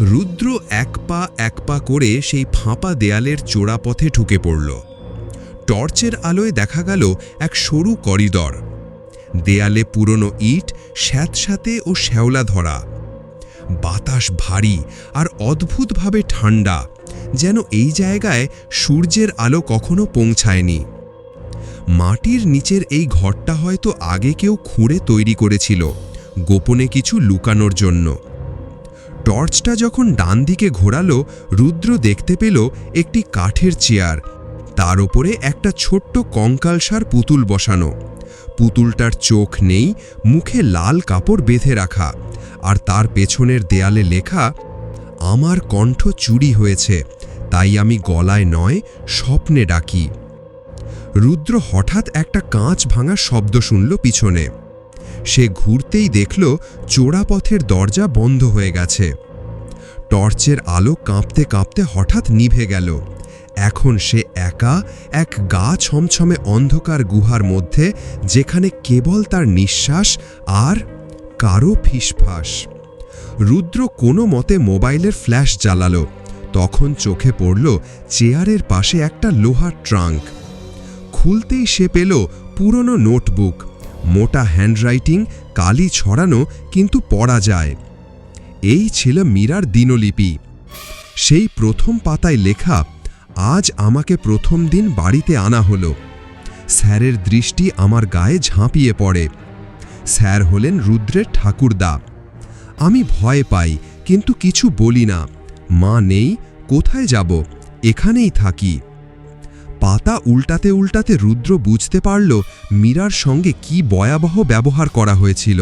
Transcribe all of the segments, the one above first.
রুদ্র এক পা এক পা করে সেই ফাঁপা দেয়ালের চোরা পথে ঢুকে পড়ল। টর্চের আলোয় দেখা গেল এক সরু করিডর। দেয়ালে পুরনো ইট, স্যাঁতস্যাঁতে ও শ্যাওলা ধরা। বাতাস ভারী আর অদ্ভুতভাবে ঠান্ডা যেন এই জায়গায় সূর্যের আলো কখনো পৌঁছায়নি। মাটির নিচের এই ঘরটা হয়তো আগে কেউ খুঁড়ে তৈরি করেছিল, গোপনে কিছু লুকানোর জন্য। টর্চটা যখন ডান দিকে ঘোরালো, রুদ্র দেখতে পেল একটি কাঠের চেয়ার। তার ওপরে একটা ছোট্ট কঙ্কালসার পুতুল বসানো। পুতুলটার চোখ নেই, মুখে লাল কাপড় বেঁধে রাখা। আর তার পেছনের দেয়ালে লেখা, আমার কণ্ঠ চুরি হয়েছে, তাই আমি গলায় নয়, স্বপ্নে ডাকি। রুদ্র হঠাৎ একটা কাঁচ ভাঙা শব্দ শুনল পিছনে। সে ঘুরতেই দেখল চোরা পথের দরজা বন্ধ হয়ে গেছে। টর্চের আলো কাঁপতে কাঁপতে হঠাৎ নিভে গেল। এখন সে একা, এক গা ছমছমে অন্ধকার গুহার মধ্যে, যেখানে কেবল তার নিঃশ্বাস আর কারও ফিসফাস। রুদ্র কোনো মতে মোবাইলের ফ্ল্যাশ জ্বালালো। তখন চোখে পড়ল চেয়ারের পাশে একটা লোহার ট্রাঙ্ক। খুলতেই সে পেল পুরনো নোটবুক। মোটা হ্যান্ডরাইটিং কালি ছড়ানো কিন্তু পড়া যায়। এই ছিল মীরার দিনলিপি। সেই প্রথম পাতায় লেখা, আজ আমাকে প্রথম দিন বাড়িতে আনা হলো। স্যারের দৃষ্টি আমার গায়ে ঝাঁপিয়ে পড়ে। স্যার হলেন রুদ্রের ঠাকুরদা। আমি ভয় পাই, কিন্তু কিছু বলি না। মা নেই, কোথায় যাব? এখানেই থাকি। পাতা উল্টাতে উল্টাতে রুদ্র বুঝতে পারল মীরার সঙ্গে কি ভয়াবহ ব্যবহার করা হয়েছিল।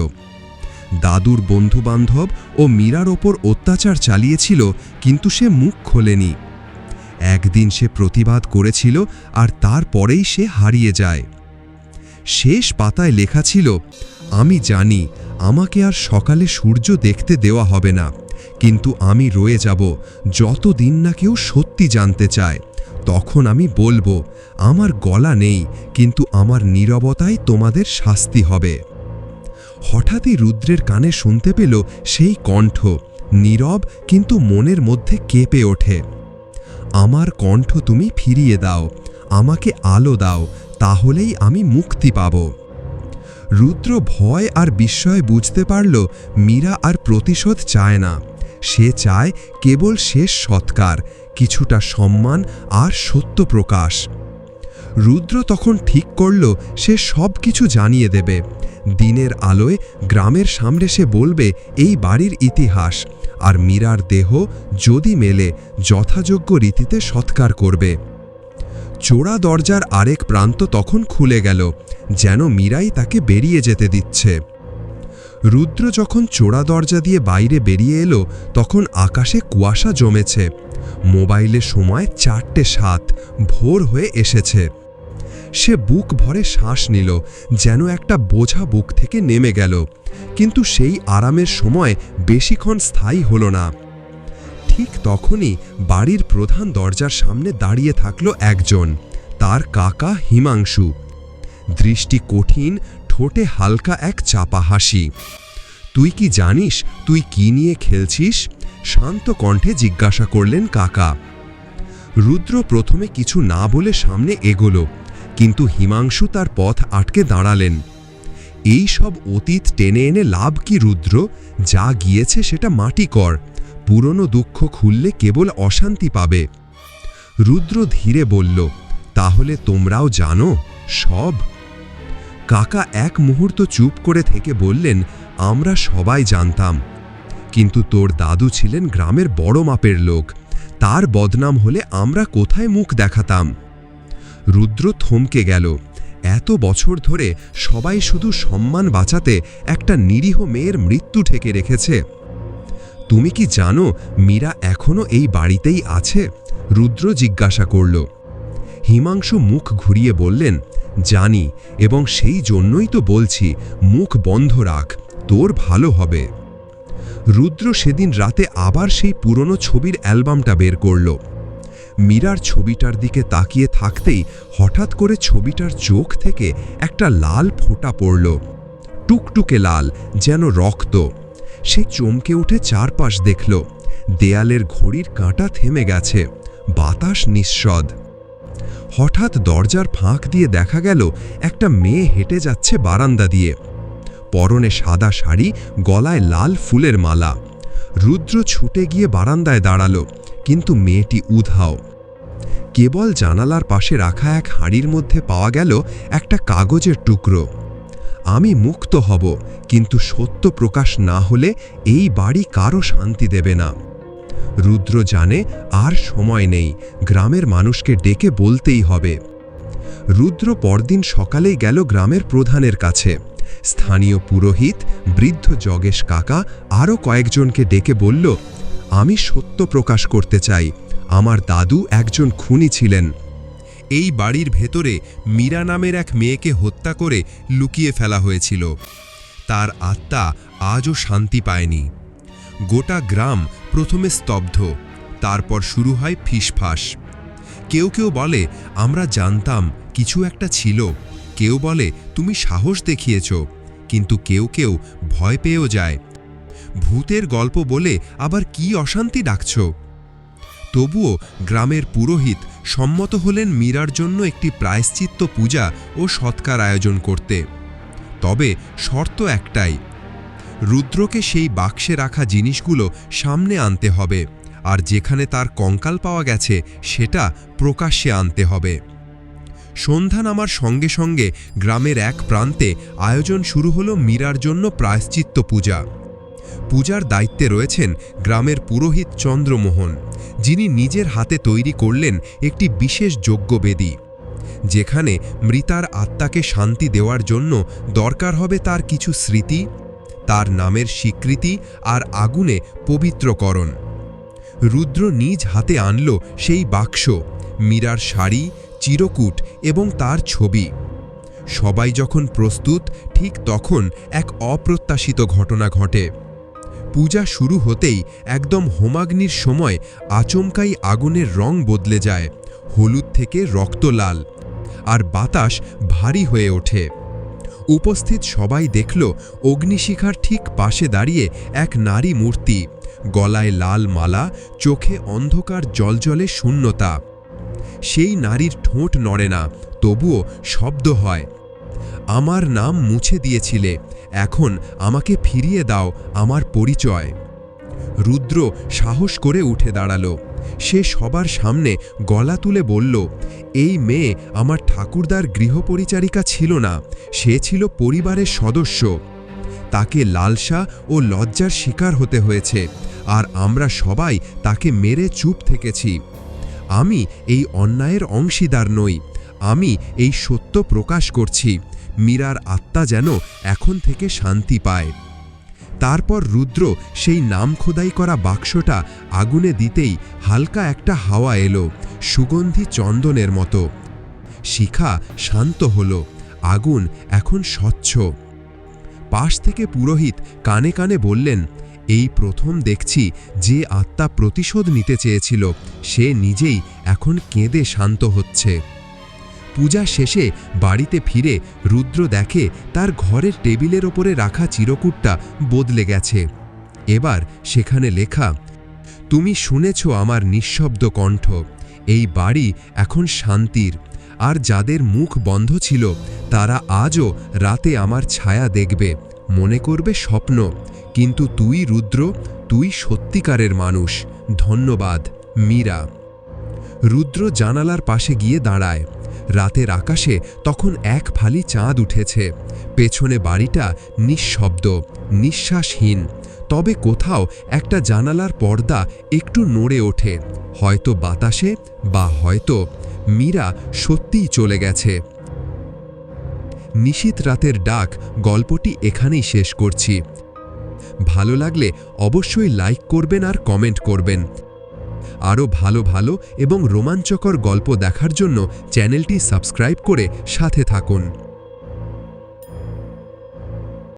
দাদুর বন্ধুবান্ধব ও মীরার ওপর অত্যাচার চালিয়েছিল, কিন্তু সে মুখ খোলেনি। একদিন সে প্রতিবাদ করেছিল আর তারপরেই সে হারিয়ে যায়। শেষ পাতায় লেখা ছিল, আমি জানি, আমাকে আর সকালে সূর্য দেখতে দেওয়া হবে না, কিন্তু আমি রয়ে যাব যতদিন না কেউ সত্যি জানতে চায়। তখন আমি বলব, আমার গলা নেই, কিন্তু আমার নীরবতায় তোমাদের শাস্তি হবে। হঠাৎই রুদ্রের কানে শুনতে পেল সেই কণ্ঠ, নীরব কিন্তু মনের মধ্যে কেঁপে ওঠে। আমার কণ্ঠ তুমি ফিরিয়ে দাও, আমাকে আলো দাও, তাহলেই আমি মুক্তি পাব। রুদ্র ভয় আর বিস্ময় বুঝতে পারল, মীরা আর প্রতিশোধ চায় না। সে চায় কেবল শেষ সৎকার, কিছুটা সম্মান আর সত্য প্রকাশ। রুদ্র তখন ঠিক করল, সে সব কিছু জানিয়ে দেবে। দিনের আলোয় গ্রামের সামনে সে বলবে, এই বাড়ির ইতিহাস। আর মীরার দেহ যদি মেলে, যথাযোগ্য রীতিতে সৎকার করবে। চোরা দরজার আরেক প্রান্ত তখন খুলে গেল, যেন মীরাই তাকে বেরিয়ে যেতে দিচ্ছে। রুদ্র যখন চোরা দরজা দিয়ে বাইরে বেরিয়ে এলো, তখন আকাশে কুয়াশা জমেছে। মোবাইলে সময় চারটে সাত, ভোর হয়ে এসেছে। সে বুক ভরে শ্বাস নিল, যেন একটা বোঝা বুক থেকে নেমে গেল। কিন্তু সেই আরামের সময় বেশিক্ষণ স্থায়ী হল না। ঠিক তখনই বাড়ির প্রধান দরজার সামনে দাঁড়িয়ে থাকল একজন, তার কাকা হিমাংশু। দৃষ্টি কঠিন ঠোঁটে হালকা এক চাপা হাসি। তুই কি জানিস, তুই কি নিয়ে খেলছিস? শান্ত কণ্ঠে জিজ্ঞাসা করলেন কাকা। রুদ্র প্রথমে কিছু না বলে সামনে এগোলো, কিন্তু হিমাংশু তার পথ আটকে দাঁড়ালেন। এই সব অতীত টেনে এনে লাভ কি রুদ্র? যা গিয়েছে সেটা মাটি কর, পুরনো দুঃখ খুললে কেবল অশান্তি পাবে। রুদ্র ধীরে বলল, তাহলে তোমরাও জানো, সব কাকা এক মুহূর্ত চুপ করে থেকে বললেন, আমরা সবাই জানতাম। কিন্তু তোর দাদু ছিলেন গ্রামের বড় মাপের লোক। তার বদনাম হলে আমরা কোথায় মুখ দেখাতাম? রুদ্র থমকে গেল। এত বছর ধরে সবাই শুধু সম্মান বাঁচাতে একটা নিরীহ মেয়ের মৃত্যু ঠেকে রেখেছে। তুমি কি জানো, মীরা এখনও এই বাড়িতেই আছে? রুদ্র জিজ্ঞাসা করল। হিমাংশু মুখ ঘুরিয়ে বললেন, জানি, এবং সেই জন্যই তো বলছি, মুখ বন্ধ রাখ, তোর ভালো হবে রুদ্র সেদিন রাতে আবার সেই পুরনো ছবির অ্যালবামটা বের করল। মীরার ছবিটার দিকে তাকিয়ে থাকতেই হঠাৎ করে ছবিটার চোখ থেকে একটা লাল ফোঁটা পড়ল। টুকটুকে লাল, যেন রক্ত। সে চমকে উঠে চারপাশ দেখল। দেয়ালের ঘড়ির কাঁটা থেমে গেছে। বাতাস নিঃস্বদ হঠাৎ দরজার ফাঁক দিয়ে দেখা গেল একটা মেয়ে হেঁটে যাচ্ছে বারান্দা দিয়ে। পরনে সাদা শাড়ি, গলায় লাল ফুলের মালা। রুদ্র ছুটে গিয়ে বারান্দায় দাঁড়াল, কিন্তু মেয়েটি উধাও। কেবল জানালার পাশে রাখা এক হাঁড়ির মধ্যে পাওয়া গেল একটা কাগজের টুকরো। আমি মুক্ত হব, কিন্তু সত্য প্রকাশ না হলে এই বাড়ি কারও শান্তি দেবে না। রুদ্র জানে আর সময় নেই, গ্রামের মানুষকে ডেকে বলতেই হবে। রুদ্র পরদিন সকালেই গেল গ্রামের প্রধানের কাছে। স্থানীয় পুরোহিত, বৃদ্ধ জগেশ কাকা আরও কয়েকজনকে ডেকে বলল, আমি সত্য প্রকাশ করতে চাই। আমার দাদু একজন খুনি ছিলেন। এই বাড়ির ভেতরে মীরা নামের এক মেয়েকে হত্যা করে লুকিয়ে ফেলা হয়েছিল। তার আত্মা আজও শান্তি পায়নি। গোটা গ্রাম প্রথমে স্তব্ধ, তারপর শুরু হয় ফিসফাস। কেউ কেউ বলে, আমরা জানতাম কিছু একটা ছিল। কেউ বলে, তুমি সাহস দেখিয়েছ। কিন্তু কেউ কেউ ভয় পেয়েও যায়। ভূতের গল্প বলে আবার কি অশান্তি ডাকছ? তবুও গ্রামের পুরোহিত সম্মত হলেন মীরার জন্য একটি প্রায়শ্চিত্ত পূজা ও সৎকার আয়োজন করতে। তবে শর্ত একটাই রুদ্রকে সেই বাক্সে রাখা জিনিসগুলো সামনে আনতে হবে, আর যেখানে তার কঙ্কাল পাওয়া গেছে সেটা প্রকাশ্যে আনতে হবে। সন্ধ্যা নামার সঙ্গে সঙ্গে গ্রামের এক প্রান্তে আয়োজন শুরু হলো মীরার জন্য প্রায়শ্চিত্ত পূজা। পূজার দায়িত্বে রয়েছেন গ্রামের পুরোহিত চন্দ্রমোহন, যিনি নিজের হাতে তৈরি করলেন একটি বিশেষ যজ্ঞবেদী, যেখানে মৃতার আত্মাকে শান্তি দেওয়ার জন্য দরকার হবে তার কিছু স্মৃতি তার নামের স্বীকৃতি আর আগুনে পবিত্রকরণ। রুদ্র নিজ হাতে আনল সেই বাক্স, মীরার শাড়ি, চিরকুট এবং তার ছবি। সবাই যখন প্রস্তুত, ঠিক তখন এক অপ্রত্যাশিত ঘটনা ঘটে। পূজা শুরু হতেই একদম হোমাগ্নির সময় আচমকাই আগুনের রং বদলে যায়, হলুদ থেকে রক্ত লাল, আর বাতাস ভারী হয়ে ওঠে। উপস্থিত সবাই দেখল অগ্নিশিখার ঠিক পাশে দাঁড়িয়ে এক নারী মূর্তি। গলায় লাল মালা, চোখে অন্ধকার জলজলে শূন্যতা। সেই নারীর ঠোঁট নড়ে না, তবুও শব্দ হয়। আমার নাম মুছে দিয়েছিলে, এখন আমাকে ফিরিয়ে দাও আমার পরিচয়। রুদ্র সাহস করে উঠে দাঁড়াল। সে সবার সামনে গলা তুলে বলল, এই মেয়ে আমার ঠাকুরদার গৃহপরিচারিকা ছিল না, সে ছিল পরিবারের সদস্য। তাকে লালসা ও লজ্জার শিকার হতে হয়েছে, আর আমরা সবাই তাকে মেরে চুপ থেকেছি। আমি এই অন্যায়ের অংশীদার নই, আমি এই সত্য প্রকাশ করছি। মীরার আত্মা যেন এখন থেকে শান্তি পায়। তারপর রুদ্র সেই নাম খোদাই করা বাক্সটা আগুনে দিতেই হালকা একটা হাওয়া এলো, সুগন্ধি চন্দনের মতো। শিখা শান্ত হল, আগুন এখন স্বচ্ছ। পাশ থেকে পুরোহিত কানে কানে বললেন, এই প্রথম দেখছি যে আত্মা প্রতিশোধ নিতে চেয়েছিল, সে নিজেই এখন কেঁদে শান্ত হচ্ছে। পূজা শেষে বাড়িতে ফিরে রুদ্র দেখে তার ঘরের টেবিলের ওপরে রাখা চিরকুটটা বদলে গেছে। এবার সেখানে লেখা, তুমি শুনেছ আমার নিঃশব্দ কণ্ঠ। এই বাড়ি এখন শান্তির। আর যাদের মুখ বন্ধ ছিল, তারা আজও রাতে আমার ছায়া দেখবে। মনে করবে স্বপ্ন। কিন্তু তুই রুদ্র, তুই সত্যিকারের মানুষ। ধন্যবাদ, মীরা রুদ্র জানালার পাশে গিয়ে দাঁড়ায়। রাতের আকাশে তখন এক ফালি চাঁদ উঠেছে। পেছনে বাড়িটা নিঃশব্দ, নিঃশ্বাসহীন। তবে কোথাও একটা জানালার পর্দা একটু নড়ে ওঠে। হয়তো বাতাসে বা হয়তো মীরা সত্যিই চলে গেছে। নিশীত রাতের ডাক গল্পটি এখানেই শেষ করছি। ভালো লাগলে অবশ্যই লাইক করবেন আর কমেন্ট করবেন। আরও ভালো ভালো এবং রোমাঞ্চকর গল্প দেখার জন্য চ্যানেলটি সাবস্ক্রাইব করে সাথে থাকুন।